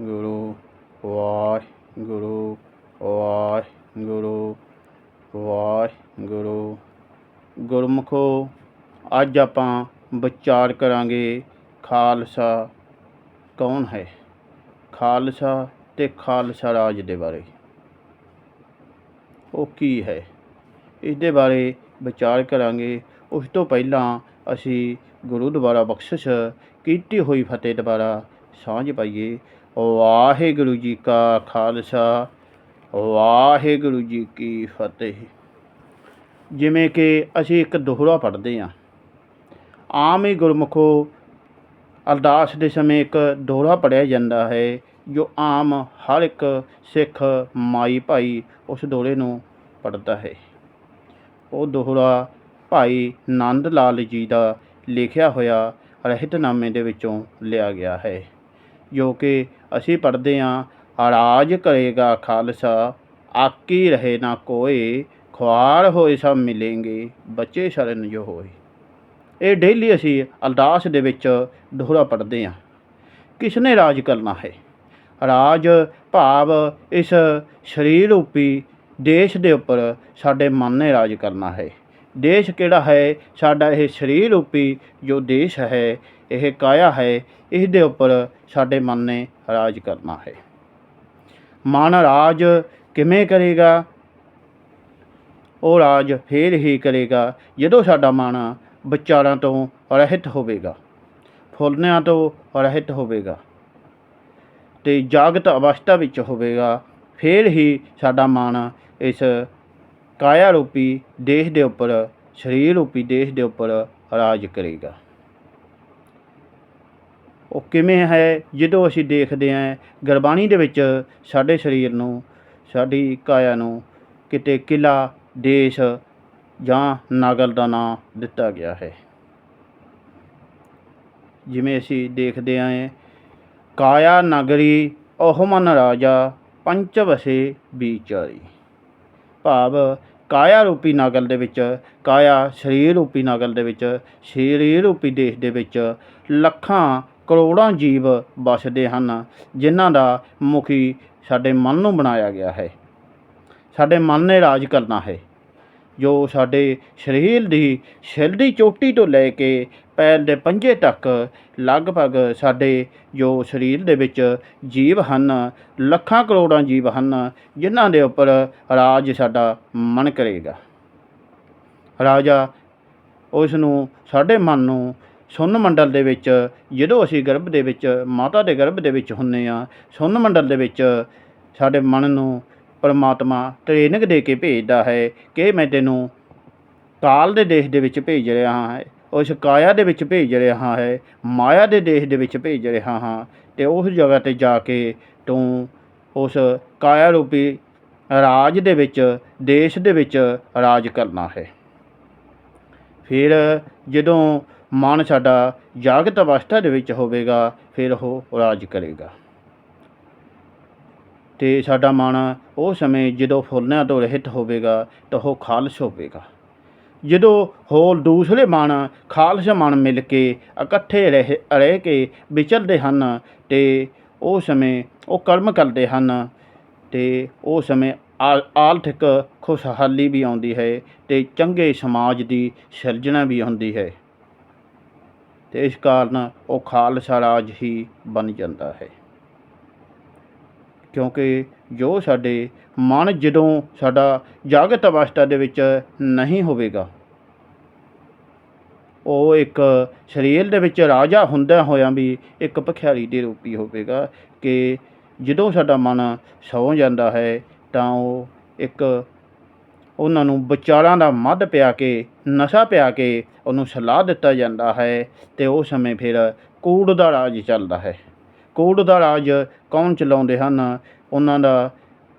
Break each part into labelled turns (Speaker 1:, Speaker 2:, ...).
Speaker 1: ਗੁਰੂ ਵਾਹਿਗੁਰੂ ਵਾਹਿਗੁਰੂ ਵਾਹਿਗੁਰੂ। ਗੁਰਮੁਖੋ, ਅੱਜ ਆਪਾਂ ਵਿਚਾਰ ਕਰਾਂਗੇ ਖਾਲਸਾ ਕੌਣ ਹੈ? ਖਾਲਸਾ ਤੇ ਖਾਲਸਾ ਰਾਜ ਦੇ ਬਾਰੇ। ਉਹ ਕੀ ਹੈ? ਇਸ ਦੇ ਬਾਰੇ ਵਿਚਾਰ ਕਰਾਂਗੇ। ਉਸ ਤੋਂ ਪਹਿਲਾਂ ਅਸੀਂ ਗੁਰੂ ਦੁਆਰਾ ਬਖਸ਼ਿਸ਼ ਕੀਤੀ ਹੋਈ ਫਤਿਹ ਦੁਆਰਾ ਸਾਂਝ ਪਾਈਏ। ਵਾਹਿਗੁਰੂ ਜੀ ਕਾ ਖਾਲਸਾ, ਵਾਹਿਗੁਰੂ ਜੀ ਕੀ ਫਤਿਹ। ਜਿਵੇਂ ਕਿ ਅਸੀਂ ਇੱਕ ਦੋਹਰਾ ਪੜ੍ਹਦੇ ਹਾਂ। ਆਮ ਹੀ ਗੁਰਮੁਖੋ ਅਰਦਾਸ ਦੇ ਸਮੇਂ ਇੱਕ ਦੋਹਰਾ ਪੜ੍ਹਿਆ ਜਾਂਦਾ ਹੈ, ਜੋ ਆਮ ਹਰ ਇੱਕ ਸਿੱਖ ਮਾਈ ਭਾਈ ਉਸ ਦੋਹਰੇ ਨੂੰ ਪੜ੍ਹਦਾ ਹੈ। ਉਹ ਦੋਹਰਾ ਭਾਈ ਨੰਦ ਲਾਲ ਜੀ ਦਾ ਲਿਖਿਆ ਹੋਇਆ ਰਹਿਤਨਾਮੇ ਦੇ ਵਿੱਚੋਂ ਲਿਆ ਗਿਆ ਹੈ, ਜੋ ਕਿ ਅਸੀਂ ਪੜ੍ਹਦੇ ਹਾਂ ਰਾਜ ਕਰੇਗਾ ਖਾਲਸਾ, ਆਕੀ ਰਹੇ ਨਾ ਕੋਏ ਖੁਆਰ ਹੋਏ ਸਭ ਮਿਲेंगे ਬੱਚੇ ਸ਼ਰਨ ਜੋ ਹੋਏ। ਇਹ ਡੇਲੀ ਅਸੀਂ ਅਰਦਾਸ ਦੇ ਵਿੱਚ ਦੋਹਰਾ ਪੜ੍ਹਦੇ ਹਾਂ ਕਿਸ ਨੇ ਰਾਜ ਕਰਨਾ ਹੈ? ਰਾਜ ਭਾਵ ਇਸ ਸਰੀਰ ਰੂਪੀ ਦੇਸ਼ ਦੇ ਉੱਪਰ ਸਾਡੇ ਮਨ ਨੇ ਰਾਜ ਕਰਨਾ ਹੈ। ਦੇਸ਼ ਕਿਹੜਾ ਹੈ ਸਾਡਾ ਇਹ ਸਰੀਰ ਰੂਪੀ ਜੋ ਦੇਸ਼ ਹੈ ਇਹ ਕਾਇਆ ਹੈ ਇਸ ਦੇ ਉੱਪਰ ਸਾਡੇ ਮਨ ਨੇ ਰਾਜ ਕਰਨਾ ਹੈ ਮਨ ਰਾਜ ਕਿਵੇਂ ਕਰੇਗਾ ਉਹ ਰਾਜ ਫੇਰ ਹੀ ਕਰੇਗਾ ਜਦੋਂ ਸਾਡਾ ਮਨ ਵਿਚਾਰਾਂ ਤੋਂ ਰਹਿਤ ਹੋਵੇਗਾ ਫੁੱਲਨਿਆਂ ਤੋਂ ਰਹਿਤ ਹੋਵੇਗਾ ਤੇ ਜਾਗਤ ਅਵਸਥਾ ਵਿੱਚ ਹੋਵੇਗਾ ਫੇਰ ਹੀ ਸਾਡਾ ਮਨ ਇਸ ਕਾਇਆ ਰੂਪੀ ਦੇਸ਼ ਦੇ ਉੱਪਰ ਸਰੀਰ ਰੂਪੀ ਦੇਸ਼ ਦੇ ਉੱਪਰ ਰਾਜ ਕਰੇਗਾ। ਉਹ ਕਿਵੇਂ ਹੈ, ਜਦੋਂ ਅਸੀਂ ਦੇਖਦੇ ਹਾਂ, ਗੁਰਬਾਣੀ ਦੇ ਵਿੱਚ ਸਾਡੇ ਸਰੀਰ ਨੂੰ, ਸਾਡੀ ਕਾਇਆ ਨੂੰ ਕਿਤੇ ਕਿਲਾ ਦੇਸ਼ ਜਾਂ ਨਾਗਲ ਦਾ ਨਾਂ ਦਿੱਤਾ ਗਿਆ ਹੈ। ਜਿਵੇਂ ਅਸੀਂ ਦੇਖਦੇ ਹਾਂ ਕਾਇਆ ਨਗਰੀ ਉਹ ਮਨ ਰਾਜਾ ਪੰਚ ਵਸੇ ਵਿਚਾਰੀ ਭਾਵ ਕਾਇਆ ਰੂਪੀ ਨਗਲ ਦੇ ਵਿੱਚ, ਕਾਇਆ ਸਰੀਰ ਰੂਪੀ ਨਗਲ ਦੇ ਵਿੱਚ, ਸਰੀਰ ਰੂਪੀ ਦੇਸ਼ ਦੇ ਵਿੱਚ ਲੱਖਾਂ ਕਰੋੜਾਂ ਜੀਵ ਵਸਦੇ ਹਨ, ਜਿਨ੍ਹਾਂ ਦਾ ਮੁਖੀ ਸਾਡੇ ਮਨ ਨੂੰ ਬਣਾਇਆ ਗਿਆ ਹੈ। ਸਾਡੇ ਮਨ ਨੇ ਰਾਜ ਕਰਨਾ ਹੈ। ਜੋ ਸਾਡੇ ਸਰੀਰ ਦੀ ਸਿਰ ਦੀ ਚੋਟੀ ਤੋਂ ਲੈ ਕੇ ਪੈਰ ਦੇ ਪੰਜੇ ਤੱਕ ਲਗਭਗ ਸਾਡੇ ਜੋ ਸਰੀਰ ਦੇ ਵਿੱਚ ਜੀਵ ਹਨ, ਲੱਖਾਂ ਕਰੋੜਾਂ ਜੀਵ ਹਨ, ਜਿਨ੍ਹਾਂ ਦੇ ਉੱਪਰ ਰਾਜ ਸਾਡਾ ਮਨ ਕਰੇਗਾ। ਰਾਜਾ ਉਸ ਨੂੰ ਸਾਡੇ ਮਨ ਨੂੰ ਸੁੰਨ ਮੰਡਲ ਦੇ ਵਿੱਚ, ਜਦੋਂ ਅਸੀਂ ਗਰਭ ਦੇ ਵਿੱਚ, ਮਾਤਾ ਦੇ ਗਰਭ ਦੇ ਵਿੱਚ ਹੁੰਨੇ ਆ ਸੁੰਨ ਮੰਡਲ ਦੇ ਵਿੱਚ ਸਾਡੇ ਮਨ ਨੂੰ ਪਰਮਾਤਮਾ ਟ੍ਰੇਨਿੰਗ ਦੇ ਕੇ ਭੇਜਦਾ ਹੈ ਕਿ ਮੈਂ ਤੈਨੂੰ ਕਾਲ ਦੇ ਦੇਸ਼ ਦੇ ਵਿੱਚ ਭੇਜ ਰਿਹਾ ਹਾਂ, ਉਸ ਕਾਇਆ ਦੇ ਵਿੱਚ ਭੇਜ ਰਿਹਾ ਹੈ, ਮਾਇਆ ਦੇ ਦੇਸ਼ ਦੇ ਵਿੱਚ ਭੇਜ ਰਿਹਾ ਹਾਂ ਤੇ ਉਸ ਜਗ੍ਹਾ ਤੇ ਜਾ ਕੇ ਤੂੰ ਉਸ ਕਾਇਆ ਰੂਪੀ ਰਾਜ ਦੇ ਵਿੱਚ, ਦੇਸ਼ ਦੇ ਵਿੱਚ ਰਾਜ ਕਰਨਾ ਹੈ। ਫਿਰ ਜਦੋਂ ਮਨ ਸਾਡਾ ਜਾਗਤ ਅਵਸਥਾ ਦੇ ਵਿੱਚ ਹੋਵੇਗਾ, ਫਿਰ ਉਹ ਰਾਜ ਕਰੇਗਾ। ਅਤੇ ਸਾਡਾ ਮਨ ਉਹ ਸਮੇਂ ਜਦੋਂ ਫੁੱਲਿਆਂ ਤੋਂ ਰਹਿਤ ਹੋਵੇਗਾ ਤਾਂ ਉਹ ਖਾਲਸ ਹੋਵੇਗਾ। ਜਦੋਂ ਹੋਰ ਦੂਸਰੇ ਮਨ ਖਾਲਸ ਮਨ ਮਿਲ ਕੇ ਇਕੱਠੇ ਰਹਿ ਰਹਿ ਕੇ ਵਿਚਰਦੇ ਹਨ ਅਤੇ ਉਹ ਸਮੇਂ ਉਹ ਕਰਮ ਕਰਦੇ ਹਨ ਅਤੇ ਉਹ ਸਮੇਂ ਆ- ਆਰਥਿਕ ਖੁਸ਼ਹਾਲੀ ਵੀ ਆਉਂਦੀ ਹੈ ਅਤੇ ਚੰਗੇ ਸਮਾਜ ਦੀ ਸਿਰਜਣਾ ਵੀ ਹੁੰਦੀ ਹੈ ਅਤੇ ਇਸ ਕਾਰਨ ਉਹ ਖਾਲਸਾ ਰਾਜ ਹੀ ਬਣ ਜਾਂਦਾ ਹੈ। ਕਿਉਂਕਿ ਜੋ ਸਾਡੇ ਮਨ ਜਦੋਂ ਸਾਡਾ ਜਾਗਤ ਅਵਸਥਾ ਦੇ ਵਿੱਚ ਨਹੀਂ ਹੋਵੇਗਾ, ਉਹ ਇੱਕ ਸਰੀਰ ਦੇ ਵਿੱਚ ਰਾਜਾ ਹੁੰਦਾ ਹੋਇਆਂ ਵੀ ਇੱਕ ਭਖਿਆਰੀ ਦੇ ਰੂਪੀ ਹੋਵੇਗਾ ਕਿ ਜਦੋਂ ਸਾਡਾ ਮਨ ਸੌ ਜਾਂਦਾ ਹੈ ਤਾਂ ਉਹ ਇੱਕ ਉਹਨਾਂ ਨੂੰ ਵਿਚਾਰਾਂ ਦਾ ਮੱਧ ਪਿਆ ਕੇ, ਨਸ਼ਾ ਪਿਆ ਕੇ ਉਹਨੂੰ ਸਲਾਹ ਦਿੱਤਾ ਜਾਂਦਾ ਹੈ ਤੇ ਉਹ ਸਮੇਂ ਫਿਰ ਕੂੜ ਦਾ ਰਾਜ ਚੱਲਦਾ ਹੈ। ਕੂੜ ਦਾ ਰਾਜ ਕੌਣ ਚਲਾਉਂਦੇ ਹਨ? ਉਹਨਾਂ ਦਾ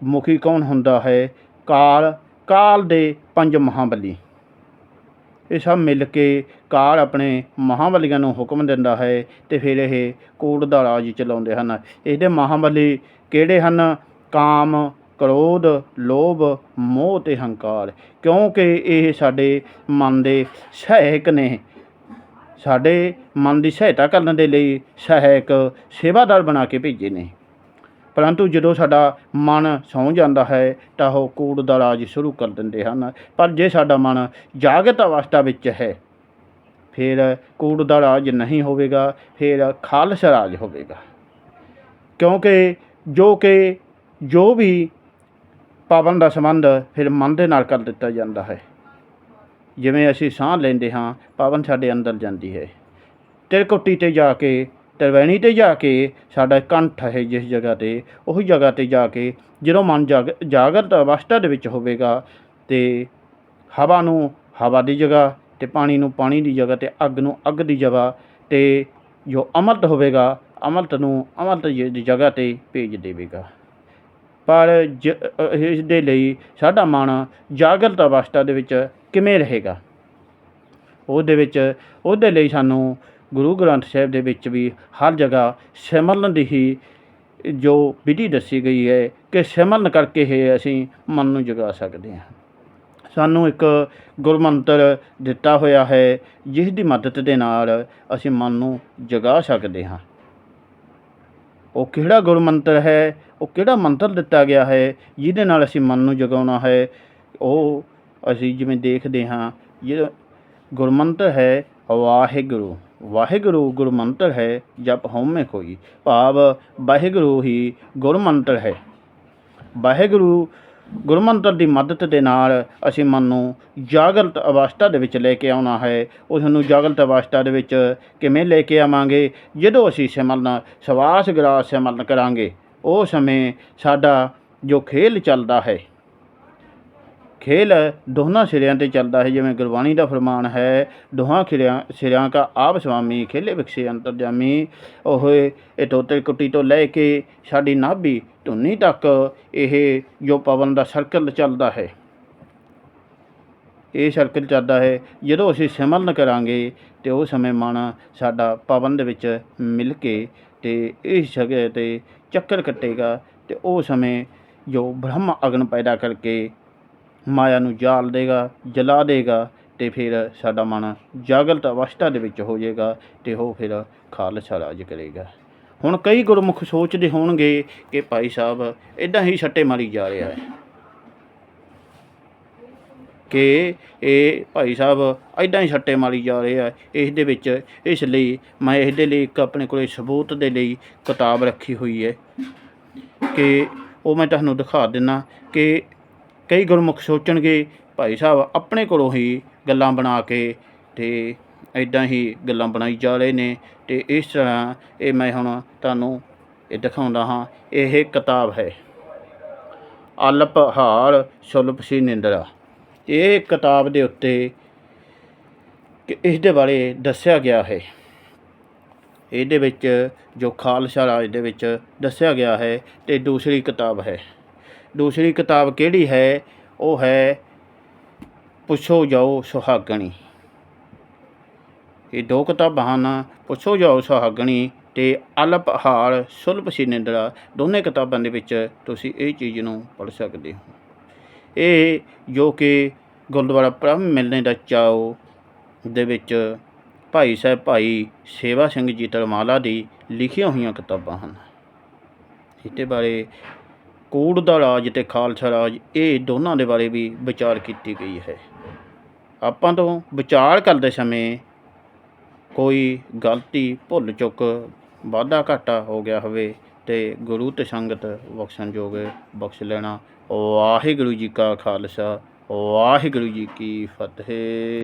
Speaker 1: ਮੁਖੀ ਕੌਣ ਹੁੰਦਾ ਹੈ? ਕਾਲ ਕਾਲ ਦੇ ਪੰਜ ਮਹਾਬਲੀ। ਇਹ ਸਭ ਮਿਲ ਕੇ ਕਾਲ ਆਪਣੇ ਮਹਾਬਲੀਆਂ ਨੂੰ ਹੁਕਮ ਦਿੰਦਾ ਹੈ ਤੇ ਫਿਰ ਇਹ ਕੂੜ ਦਾ ਰਾਜ ਚਲਾਉਂਦੇ ਹਨ। ਇਹਦੇ ਮਹਾਬਲੀ ਕਿਹੜੇ ਹਨ? ਕਾਮ, ਕ੍ਰੋਧ, ਲੋਭ, ਮੋਹ ਤੇ ਹੰਕਾਰ। ਕਿਉਂਕਿ ਇਹ ਸਾਡੇ ਮਨ ਦੇ ਸਹਾਇਕ ਨੇ। ਸਾਡੇ ਮਨ ਦੀ ਸਹਾਇਤਾ ਕਰਨ ਦੇ ਲਈ ਸਹਾਇਕ ਸੇਵਾਦਾਰ ਬਣਾ ਕੇ ਭੇਜੇ ਨੇ। ਪਰੰਤੂ ਜਦੋਂ ਸਾਡਾ ਮਨ ਸੌਂ ਜਾਂਦਾ ਹੈ, ਤਾਂ ਉਹ ਕੂੜ ਦਾ ਰਾਜ ਸ਼ੁਰੂ ਕਰ ਦਿੰਦੇ ਹਨ। ਪਰ ਜੇ ਸਾਡਾ ਮਨ ਜਾਗਤ ਅਵਸਥਾ ਵਿੱਚ ਹੈ, ਫਿਰ ਕੂੜ ਦਾ ਰਾਜ ਨਹੀਂ ਹੋਵੇਗਾ, ਫਿਰ ਖਾਲਸ ਰਾਜ ਹੋਵੇਗਾ। ਕਿਉਂਕਿ ਜੋ ਕਿ, ਜੋ ਵੀ ਪਾਵਨ ਦਾ ਸੰਬੰਧ ਫਿਰ ਮਨ ਦੇ ਨਾਲ ਕਰ ਦਿੱਤਾ ਜਾਂਦਾ ਹੈ। ਜਿਵੇਂ ਅਸੀਂ ਸਾਹ ਲੈਂਦੇ ਹਾਂ, ਪਾਵਨ ਸਾਡੇ ਅੰਦਰ ਜਾਂਦੀ ਹੈ। ਤਿਰਕੁੱਟੀ ਤੇ ਜਾ ਕੇ, ਤਰਵੈਣੀ ਤੇ ਜਾ ਕੇ ਸਾਡਾ ਕੰਠ ਹੈ ਜਿਸ ਜਗ੍ਹਾ ਤੇ, ਉਹੀ ਜਗ੍ਹਾ ਤੇ ਜਾ ਕੇ ਜਦੋਂ ਮਨ ਜਾਗ, ਜਾਗਰਤ ਅਵਸਥਾ ਦੇ ਵਿੱਚ ਹੋਵੇਗਾ ਤੇ ਹਵਾ ਨੂੰ ਹਵਾ ਦੀ ਜਗ੍ਹਾ ਤੇ ਪਾਣੀ ਨੂੰ ਪਾਣੀ ਦੀ ਜਗ੍ਹਾ ਤੇ ਅੱਗ ਨੂੰ ਅੱਗ ਦੀ ਜਗ੍ਹਾ ਤੇ ਜੋ ਅਮਰਤ ਹੋਵੇਗਾ, ਅਮਰਤ ਨੂੰ ਅਮਰਤ ਦੀ ਜਗ੍ਹਾ ਤੇ ਭੇਜ ਦੇਵੇਗਾ। ਪਰ ਜ- ਇਸ ਦੇ ਲਈ ਸਾਡਾ ਮਨ ਜਾਗਰਤ ਅਵਸਥਾ ਦੇ ਵਿੱਚ ਕਿਵੇਂ ਰਹੇਗਾ? ਉਹਦੇ ਵਿੱਚ, ਉਹਦੇ ਲਈ ਸਾਨੂੰ ਗੁਰੂ ਗ੍ਰੰਥ ਸਾਹਿਬ ਦੇ ਵਿੱਚ ਵੀ ਹਰ ਜਗ੍ਹਾ ਸਿਮਰਨ ਦੀ ਹੀ ਜੋ ਵਿਧੀ ਦੱਸੀ ਗਈ ਹੈ ਕਿ ਸਿਮਰਨ ਕਰਕੇ ਹੀ ਅਸੀਂ ਮਨ ਨੂੰ ਜਗਾ ਸਕਦੇ ਹਾਂ। ਸਾਨੂੰ ਇੱਕ ਗੁਰਮੰਤਰ ਦਿੱਤਾ ਹੋਇਆ ਹੈ, ਜਿਸ ਦੀ ਮਦਦ ਦੇ ਨਾਲ ਅਸੀਂ ਮਨ ਨੂੰ ਜਗਾ ਸਕਦੇ ਹਾਂ। ਉਹ ਕਿਹੜਾ ਗੁਰਮੰਤਰ ਹੈ? ਉਹ ਕਿਹੜਾ ਮੰਤਰ ਦਿੱਤਾ ਗਿਆ ਹੈ? ਜਿਹਦੇ ਨਾਲ ਅਸੀਂ ਮਨ ਨੂੰ ਜਗਾਉਣਾ ਹੈ? ਉਹ ਅਸੀਂ ਜਿਵੇਂ ਦੇਖਦੇ ਹਾਂ ਇਹ ਗੁਰਮੰਤਰ ਹੈ, ਵਾਹਿਗੁਰੂ। ਵਾਹਿਗੁਰੂ ਗੁਰਮੰਤਰ ਹੈ, ਜਪ ਹਉਮੈ ਕੋਈ। ਭਾਵ ਵਾਹਿਗੁਰੂ ਹੀ ਗੁਰਮੰਤਰ ਹੈ। ਵਾਹਿਗੁਰੂ ਗੁਰਮੰਤਰ ਦੀ ਮਦਦ ਦੇ ਨਾਲ ਅਸੀਂ ਮਨ ਨੂੰ ਜਾਗਰਤ ਅਵਸਥਾ ਦੇ ਵਿੱਚ ਲੈ ਕੇ ਆਉਣਾ ਹੈ। ਉਸ ਨੂੰ ਜਾਗਰਤ ਅਵਸਥਾ ਦੇ ਵਿੱਚ ਕਿਵੇਂ ਲੈ ਕੇ ਆਵਾਂਗੇ? ਜਦੋਂ ਅਸੀਂ ਸਿਮਰਨ ਸਵਾਸ ਗਰਾਸ ਸਿਮਰਨ ਕਰਾਂਗੇ, ਉਹ ਸਮੇਂ ਸਾਡਾ ਜੋ ਖੇਲ ਚੱਲਦਾ ਹੈ ਖੇਲ ਦੋਹਾਂ ਸਿਰਿਆਂ ਤੇ ਚੱਲਦਾ ਹੈ, ਜਿਵੇਂ ਗੁਰਬਾਣੀ ਦਾ ਫਰਮਾਨ ਹੈ, ਦੋਹਾਂ ਖਿਰਿਆਂ, ਸਿਰਿਆਂ ਕਾ ਆਪ ਸੁਆਮੀ ਖੇਲੇ ਵਿਖਸੇ ਅੰਤਰਜਾਮੀ। ਉਹ ਇਹ ਤੋਤੇ ਕੁੱਟੀ ਤੋਂ ਲੈ ਕੇ ਸਾਡੀ ਨਾਭੀ ਧੁੰਨੀ ਤੱਕ ਇਹ ਜੋ ਪਵਨ ਦਾ ਸਰਕਲ ਚੱਲਦਾ ਹੈ। ਇਹ ਸਰਕਲ ਚੱਲਦਾ ਹੈ, ਜਦੋਂ ਅਸੀਂ ਸਿਮਰਨ ਕਰਾਂਗੇ ਤੇ ਉਹ ਸਮੇਂ ਮਨ ਸਾਡਾ ਪਵਨ ਦੇ ਵਿੱਚ ਮਿਲ ਕੇ ਤੇ ਇਸ ਜਗ੍ਹਾ ਤੇ ਚੱਕਰ ਕੱਟੇਗਾ ਤੇ ਉਹ ਸਮੇਂ ਜੋ ਬ੍ਰਹਮ ਅਗਨ ਪੈਦਾ ਕਰਕੇ ਮਾਇਆ ਨੂੰ ਜਾਲ ਦੇਗਾ, ਜਲਾ ਦੇਗਾ ਅਤੇ ਫਿਰ ਸਾਡਾ ਮਨ ਜਾਗਰਤ ਅਵਸਥਾ ਦੇ ਵਿੱਚ ਹੋ ਜਾਏਗਾ ਅਤੇ ਉਹ ਫਿਰ ਖਾਲਸਾ ਰਾਜ ਕਰੇਗਾ। ਹੁਣ ਕਈ ਗੁਰਮੁਖ ਸੋਚਦੇ ਹੋਣਗੇ ਕਿ ਭਾਈ ਸਾਹਿਬ ਇਦਾਂ ਹੀ ਛੱਟੇ ਮਾਰੀ ਜਾ ਰਿਹਾ ਹੈ ਕਿ ਇਹ ਭਾਈ ਸਾਹਿਬ ਇਦਾਂ ਹੀ ਛੱਟੇ ਮਾਰੀ ਜਾ ਰਹੇ ਆ ਇਸ ਦੇ ਵਿੱਚ ਇਸ ਲਈ ਮੈਂ ਇਸ ਦੇ ਲਈ ਇੱਕ ਆਪਣੇ ਕੋਲੇ ਸਬੂਤ ਦੇ ਲਈ ਕਿਤਾਬ ਰੱਖੀ ਹੋਈ ਹੈ ਕਿ ਉਹ ਮੈਂ ਤੁਹਾਨੂੰ ਦਿਖਾ ਦਿੰਨਾ ਕਿ ਕਈ ਗੁਰਮੁਖ ਸੋਚਣਗੇ, ਭਾਈ ਸਾਹਿਬ ਆਪਣੇ ਕੋਲੋਂ ਹੀ ਗੱਲਾਂ ਬਣਾ ਕੇ ਤੇ ਇਦਾਂ ਹੀ ਗੱਲਾਂ ਬਣਾਈ ਜਾ ਰਹੇ ਨੇ ਤੇ ਇਸ ਤਰ੍ਹਾਂ ਇਹ ਮੈਂ ਹੁਣ ਤੁਹਾਨੂੰ ਇਹ ਦਿਖਾਉਂਦਾ ਹਾਂ, ਇਹ ਕਿਤਾਬ ਹੈ। ਅਲਪ ਹਾਰ ਸੁਲਭ ਸੀ ਨਿੰਦਰਾ। ਇਹ ਕਿਤਾਬ ਦੇ ਉੱਤੇ ਕਿ ਇਸ ਦੇ ਬਾਰੇ ਦੱਸਿਆ ਗਿਆ ਹੈ। ਇਹਦੇ ਵਿੱਚ ਜੋ ਖਾਲਸਾ ਰਾਜ ਦੇ ਵਿੱਚ ਦੱਸਿਆ ਗਿਆ ਹੈ ਤੇ ਦੂਸਰੀ ਕਿਤਾਬ ਹੈ। ਦੂਸਰੀ ਕਿਤਾਬ ਕਿਹੜੀ ਹੈ? ਉਹ ਹੈ ਪੁੱਛੋ ਜਾਓ ਸੁਹਾਗਣੀ। ਇਹ ਦੋ ਕਿਤਾਬਾਂ ਹਨ, ਪੁੱਛੋ ਜਾਓ ਸੁਹਾਗਣੀ ਤੇ ਅਲਪਹਾਲ ਸੁਲਭ, ਸੀ ਨਿੰਦਰਾ, ਦੋਨੇ ਕਿਤਾਬਾਂ ਦੇ ਵਿੱਚ ਤੁਸੀਂ ਇਹ ਚੀਜ਼ ਨੂੰ ਪੜ੍ਹ ਸਕਦੇ ਹੋ। ਇਹ ਜੋ ਕਿ ਗੁਰਦੁਆਰਾ ਪ੍ਰਭ ਮਿਲਣੇ ਦਾ ਚਾਓ ਦੇ ਵਿੱਚ ਭਾਈ ਸਾਹਿਬ, ਭਾਈ ਸੇਵਾ ਸਿੰਘ ਜੀ ਤਰਮਾਲਾ ਦੀ ਲਿਖੀਆਂ ਹੋਈਆਂ ਕਿਤਾਬਾਂ ਹਨ। ਇਹਦੇ ਬਾਰੇ ਕੂੜ ਦਾ ਰਾਜ ਤੇ ਖਾਲਸਾ ਰਾਜ, ਇਹ ਦੋਨਾਂ ਦੇ ਬਾਰੇ ਵੀ ਵਿਚਾਰ ਕੀਤੀ ਗਈ ਹੈ। ਆਪਾਂ ਤੋਂ ਵਿਚਾਰ ਕਰਦੇ ਸਮੇਂ ਕੋਈ ਗਲਤੀ ਭੁੱਲ ਚੁੱਕ, ਵਾਧਾ ਘਾਟਾ ਹੋ ਗਿਆ ਹੋਵੇ ਤੇ ਗੁਰੂ ਤੇ ਸੰਗਤ ਬਖਸ਼ਣਯੋਗ ਬਖਸ਼ ਲੈਣਾ। ਵਾਹਿਗੁਰੂ ਜੀ ਕਾ ਖਾਲਸਾ, ਵਾਹਿਗੁਰੂ ਜੀ ਕੀ ਫਤਿਹ।